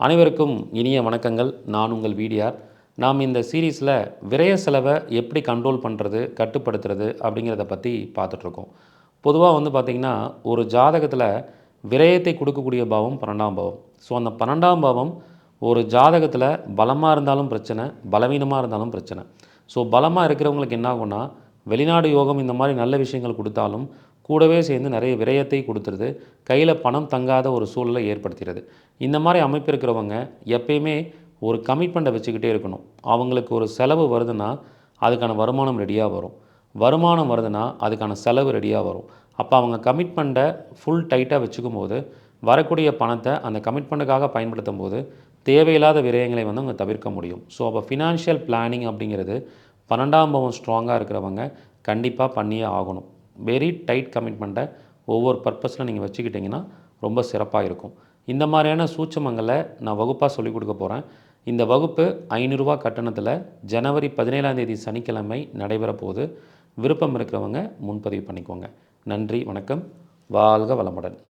அனைவருக்கும் இனிய வணக்கங்கள். நான் உங்கள் வீடியார். நாம் இந்த சீரீஸில் விரய செலவை எப்படி கண்ட்ரோல் பண்ணுறது கட்டுப்படுத்துறது அப்படிங்கிறத பற்றி பார்த்துட்ருக்கோம். பொதுவாக வந்து பார்த்திங்கன்னா ஒரு ஜாதகத்தில் விரயத்தை கொடுக்கக்கூடிய பாவம் பன்னெண்டாம் பாவம். ஸோ அந்த பன்னெண்டாம் பாவம் ஒரு ஜாதகத்தில் பலமாக இருந்தாலும் பிரச்சனை பலவீனமாக இருந்தாலும் பிரச்சனை. ஸோ பலமாக இருக்கிறவங்களுக்கு என்ன ஆகும்னா வெளிநாடு யோகம் இந்த மாதிரி நல்ல விஷயங்கள் கொடுத்தாலும் கூடவே சேர்ந்து நிறைய விரயத்தை கொடுத்துருது. கையில் பணம் தங்காத ஒரு சூழலை ஏற்படுத்துகிறது இந்த மாதிரி அமைப்பு இருக்கிறவங்க எப்பயுமே ஒரு கமிட்மெண்ட்டை வச்சுக்கிட்டே இருக்கணும். அவங்களுக்கு ஒரு செலவு வருதுன்னா அதுக்கான வருமானம் ரெடியாக வரும். வருமானம் வருதுன்னா அதுக்கான செலவு ரெடியாக வரும். அப்போ அவங்க கமிட்மெண்ட்டை ஃபுல் டைட்டாக வச்சுக்கும் போது வரக்கூடிய பணத்தை அந்த கமிட்மெண்ட்டுக்காக பயன்படுத்தும் போது தேவையில்லாத விரயங்களை வந்து அவங்க தவிர்க்க முடியும். ஸோ அப்போ ஃபினான்ஷியல் பிளானிங் அப்படிங்கிறது பன்னெண்டாம் பாவம் ஸ்ட்ராங்காக இருக்கிறவங்க கண்டிப்பாக பண்ணியே ஆகணும். வெரி டைட் கமிட்மெண்ட்டை ஒவ்வொரு பர்பஸில் நீங்கள் வச்சுக்கிட்டிங்கன்னா ரொம்ப சிறப்பாக இருக்கும் இந்த மாதிரியான சூட்சமங்களை நான் வகுப்பாக சொல்லிக் கொடுக்க போகிறேன் இந்த வகுப்பு ஐநூறுரூவா கட்டணத்தில் ஜனவரி பதினேழாம் தேதி சனிக்கிழமை நடைபெற போது விருப்பம் இருக்கிறவங்க முன்பதிவு பண்ணிக்கோங்க. நன்றி வணக்கம். வாழ்க வளமுடன்.